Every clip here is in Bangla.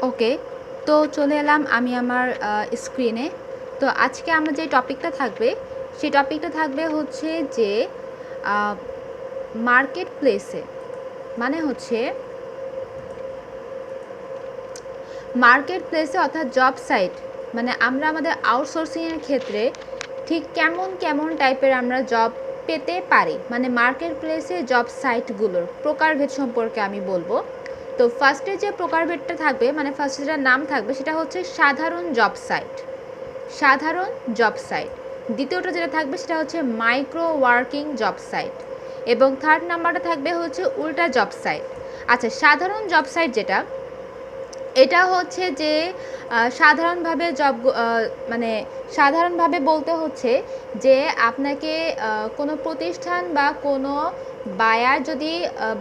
ওকে, তো চলে এলাম আমি আমার স্ক্রিনে তো আজকে আমার যে টপিকটা থাকবে, সেই টপিকটা থাকবে হচ্ছে যে মার্কেট প্লেসে মানে হচ্ছে মার্কেট প্লেসে অর্থাৎ জব সাইট মানে আমরা আমাদের আউটসোর্সিংয়ের ক্ষেত্রে ঠিক কেমন কেমন টাইপের আমরা জব পেতে পারি? মানে মার্কেট প্লেসে জব সাইটগুলোর প্রকারভেদ সম্পর্কে আমি বলব। তো ফার্স্টে যে প্রকারভেদটা থাকবে মানে ফার্স্টে যেটা নাম থাকবে, সেটা হচ্ছে সাধারণ জব সাইট সাধারণ জব সাইট দ্বিতীয়টা যেটা থাকবে, সেটা হচ্ছে মাইক্রো ওয়ার্কিং জব সাইট এবং থার্ড নাম্বারটা থাকবে হচ্ছে উল্টা জব সাইট আচ্ছা সাধারণ জব সাইট যেটা, এটা হচ্ছে যে সাধারণভাবে জব মানে সাধারণভাবে বলতে হচ্ছে যে, আপনাকে কোনো প্রতিষ্ঠান বা কোনো বায়ার যদি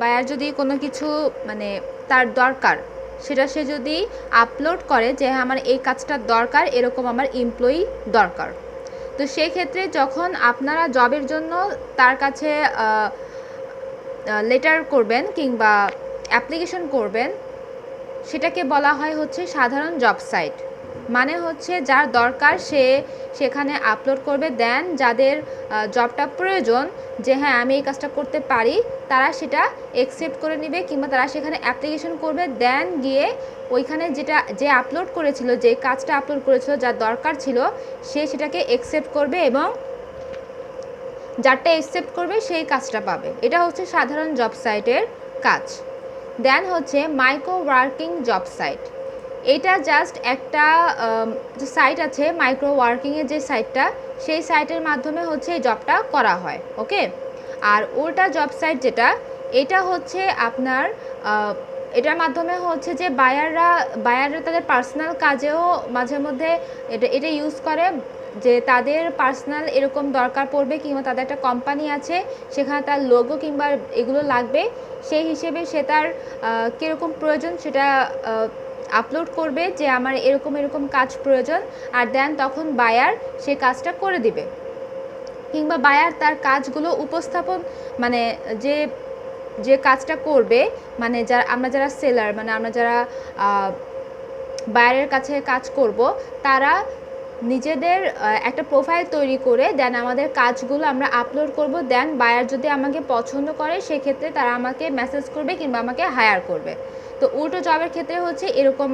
বায়ার যদি কোনো কিছু মানে তার দরকার। সেটা সে যদি আপলোড করে যে হ্যাঁ, আমার এই কাজটা দরকার এরকম আমার এমপ্লয়ি দরকার। তো সেক্ষেত্রে যখন আপনারা জবের জন্য তার কাছে লেটার করবেন কিংবা অ্যাপ্লিকেশন করবেন সেটাকে বলা হয় হচ্ছে সাধারণ জব সাইট মানে হচ্ছে যার দরকার সে সেখানে আপলোড করবে দেন যাদের জবটা প্রয়োজন যে হ্যাঁ আমি এই কাজটা করতে পারি, তারা সেটা একসেপ্ট করে নেবে কিংবা তারা সেখানে অ্যাপ্লিকেশন করবে দেন গিয়ে ওইখানে যেটা, যে আপলোড করেছিল, যে কাজটা আপলোড করেছিল, যার দরকার ছিল, সে সেটাকে একসেপ্ট করবে এবং যারটা একসেপ্ট করবে, সেই কাজটা পাবে। এটা হচ্ছে সাধারণ জব সাইটের কাজ। দেন হচ্ছে মাইক্রো ওয়ার্কিং জব সাইট এটা জাস্ট একটা সাইট আছে মাইক্রো ওয়ার্কিংয়ের যে সাইটটা সেই সাইটের মাধ্যমে হচ্ছে এই জবটা করা হয় ওকে আর উল্টা জব সাইট যেটা, এটা হচ্ছে আপনার এটার মাধ্যমে হচ্ছে যে বায়াররা বায়াররা তাদের পার্সোনাল কাজেও মাঝে মধ্যে এটা এটা ইউজ করে, যে তাদের পার্সোনাল এরকম দরকার পড়বে কিংবা তাদের একটা কোম্পানি আছে, সেখানে তার লোগো কিংবা এগুলো লাগবে, সেই হিসেবে সে তার কীরকম প্রয়োজন সেটা আপলোড করবে যে আমার এরকম এরকম কাজ প্রয়োজন আর দেন তখন বায়ার সে কাজটা করে দিবে। কিংবা বায়ার তার কাজগুলো উপস্থাপন মানে যে যে কাজটা করবে মানে যারা, আমরা যারা সেলার মানে আমরা যারা বায়ারের কাছে কাজ করব, তারা নিজেদের একটা প্রোফাইল তৈরি করে দেন আমাদের কাজগুলো আমরা আপলোড করব, দেন বায়ার যদি আমাকে পছন্দ করে, সেক্ষেত্রে তারা আমাকে মেসেজ করবে কিংবা আমাকে হায়ার করবে। তো উল্টো জবের ক্ষেত্রে হচ্ছে এরকম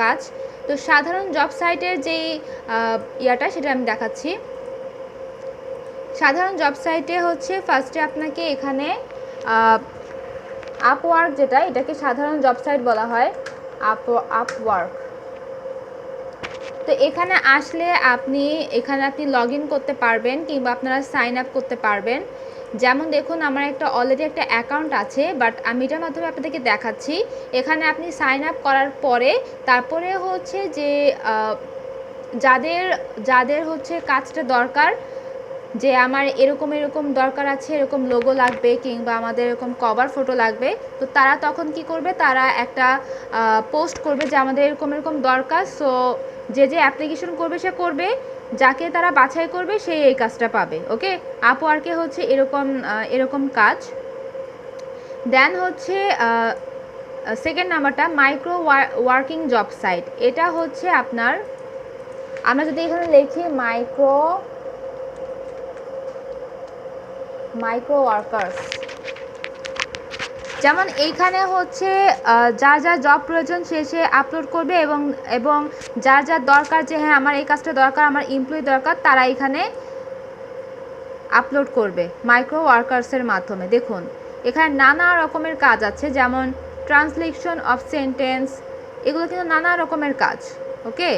কাজ। তো সাধারণ জব সাইটের যেই ইয়াটা সেটা আমি দেখাচ্ছি। সাধারণ জব সাইটে হচ্ছে ফার্স্টে আপনাকে এখানে আপওয়ার্ক যেটা, এটাকে সাধারণ জব সাইট বলা হয়। আপ আপওয়ার্ক তো এখানে আসলে আপনি, এখানে আপনি লগ করতে পারবেন কিংবা আপনারা সাইন আপ করতে পারবেন। যেমন দেখুন, আমার একটা অলরেডি একটা অ্যাকাউন্ট আছে বাট আমি এটার মাধ্যমে আপনাদেরকে দেখাচ্ছি। এখানে আপনি সাইন আপ করার পরে, তারপরে হচ্ছে যে যাদের যাদের হচ্ছে কাজটা দরকার, যে আমার এরকম এরকম দরকার আছে, এরকম লোগো লাগবে কিংবা আমাদের এরকম কভার ফটো লাগবে, তো তারা তখন কি করবে? তারা একটা পোস্ট করবে যে আমাদের এরকম এরকম দরকার। সো যে যে অ্যাপ্লিকেশন করবে সে করবে, যাকে তারা বাছাই করবে সেই এই কাজটা পাবে, ওকে? আপওয়ার্কে হচ্ছে এরকম এরকম কাজ। দেন হচ্ছে সেকেন্ড নাম্বারটা মাইক্রো ওয়ার্কিং জব সাইট এটা হচ্ছে আপনার, আমরা যদি এখানে লিখি মাইক্রো মাইক্রো ওয়ার্কার্স যেমন এইখানে হচ্ছে যা যা জব প্রয়োজন সে সে আপলোড করবে এবং এবং যার যার দরকার যে হ্যাঁ আমার এই কাজটা দরকার, আমার এমপ্লয়ি দরকার, তারা এখানে আপলোড করবে মাইক্রো ওয়ার্কার্সের মাধ্যমে। দেখুন, এখানে নানা রকমের কাজ আছে, যেমন ট্রান্সলেশন অফ সেন্টেন্স এগুলো কিন্তু নানা রকমের কাজ ওকে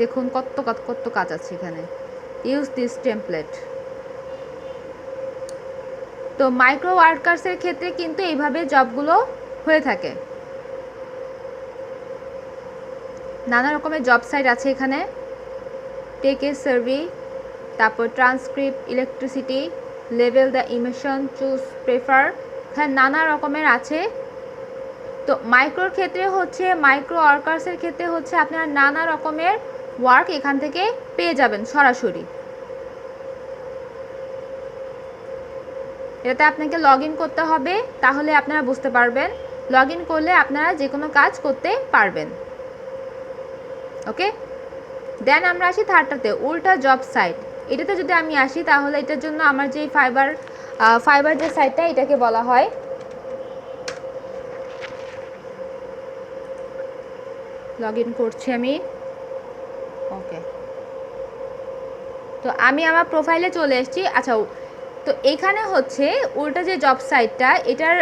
দেখুন কত কত কত কাজ আছে এখানে। ইউজ দিস টেমপ্লেট তো মাইক্রো ওয়ার্কার্সের ক্ষেত্রে কিন্তু এইভাবে জবগুলো হয়ে থাকে। নানা রকমের জব সাইট আছে এখানে। টেক এ সার্ভি তারপর ট্রান্সক্রিপ্ট ইলেকট্রিসিটি লেভেল দ্য ইমেশন চুজ প্রেফার হ্যাঁ নানা রকমের আছে। তো মাইক্রোর ক্ষেত্রে হচ্ছে মাইক্রো ওয়ার্কার্সের ক্ষেত্রে হচ্ছে আপনার নানা রকমের ওয়ার্ক এখান থেকে পেয়ে যাবেন সরাসরি। এটাতে আপনাকে লগ করতে হবে, তাহলে আপনারা বুঝতে পারবেন। লগ করলে আপনারা যে কোনো কাজ করতে পারবেন। ওকে দেন আমরা আসি থার্ডটাতে উল্টা জব সাইট এটাতে যদি আমি আসি, তাহলে এটার জন্য আমার যে ফাইবার ফাইবার যে সাইটটা এটাকে বলা হয়। লগ করছি আমি। ওকে তো আমি আমার প্রোফাইলে চলে এসেছি। আচ্ছা তো এখানে হচ্ছে উল্টা যে জব সাইটটা এটার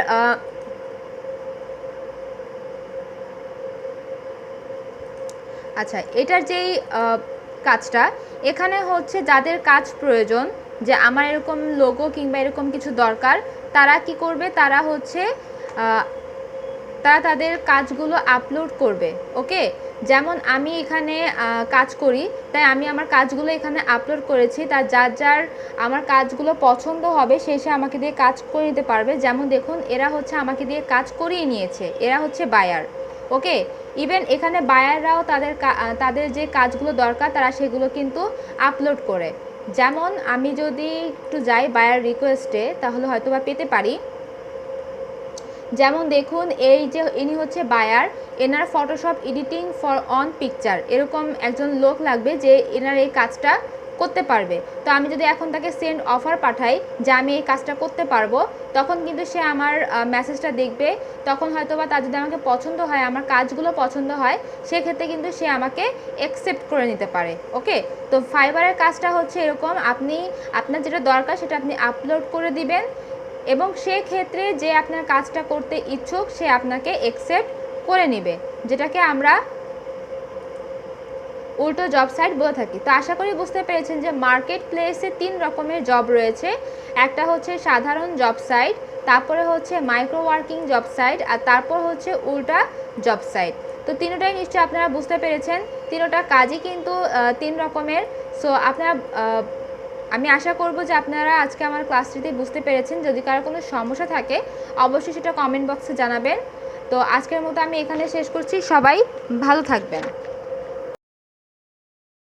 আচ্ছা এটার যেই কাজটা, এখানে হচ্ছে যাদের কাজ প্রয়োজন, যে আমার এরকম লোগো কিংবা এরকম কিছু দরকার, তারা কি করবে? তারা হচ্ছে তারা তাদের কাজগুলো আপলোড করবে ওকে যেমন আমি এখানে কাজ করি, তাই আমি আমার কাজগুলো এখানে আপলোড করেছি, তার যার যার আমার কাজগুলো পছন্দ হবে, সে সে আমাকে দিয়ে কাজ করে নিতে পারবে। যেমন দেখুন, এরা হচ্ছে আমাকে দিয়ে কাজ করিয়ে নিয়েছে, এরা হচ্ছে বায়ার ওকে ইভেন এখানে বায়াররাও তাদের তাদের যে কাজগুলো দরকার, তারা সেগুলো কিন্তু আপলোড করে। যেমন আমি যদি একটু যাই বায়ার রিকোয়েস্টে তাহলে হয়তো বা পেতে পারি। যেমন দেখুন, এই যে ইনি হচ্ছে বায়ার, এনার Photoshop editing for on picture এরকম একজন লোক লাগবে যে এনার এই কাজটা করতে পারবে। তো আমি যদি এখন তাকে সেন্ড অফার পাঠাই যে আমি এই কাজটা করতে পারব, তখন কিন্তু সে আমার মেসেজটা দেখবে। তখন হয়তো বা তার যদি আমাকে পছন্দ হয়, আমার কাজগুলো পছন্দ হয়, সেক্ষেত্রে কিন্তু সে আমাকে অ্যাকসেপ্ট করে নিতে পারে। ওকে? তো ফাইবারের কাজটা হচ্ছে এরকম, আপনি, আপনার যেটা দরকার সেটা আপনি আপলোড করে দিবেন। এবং সেক্ষেত্রে যে আপনার কাজটা করতে ইচ্ছুক, সে আপনাকে একসেপ্ট করে নেবে, যেটাকে আমরা উল্টো জব সাইট বলে থাকি। তো আশা করি বুঝতে পেরেছেন যে মার্কেট প্লেসে তিন রকমের জব রয়েছে। একটা হচ্ছে সাধারণ জব সাইট তারপরে হচ্ছে মাইক্রো ওয়ার্কিং জব সাইট আর তারপর হচ্ছে উল্টা জব সাইট তো তিনোটাই নিশ্চয়ই আপনারা বুঝতে পেরেছেন। তিনোটা কাজই কিন্তু তিন রকমের। সো আপনারা আমি আশা করব যে আপনারা আজকে আমার ক্লাসটিতে বুঝতে পেরেছেন। যদি কারও কোনো সমস্যা থাকে, অবশ্যই সেটা কমেন্ট বক্সে জানাবেন। তো আজকের মতো আমি এখানে শেষ করছি। সবাই ভালো থাকবেন।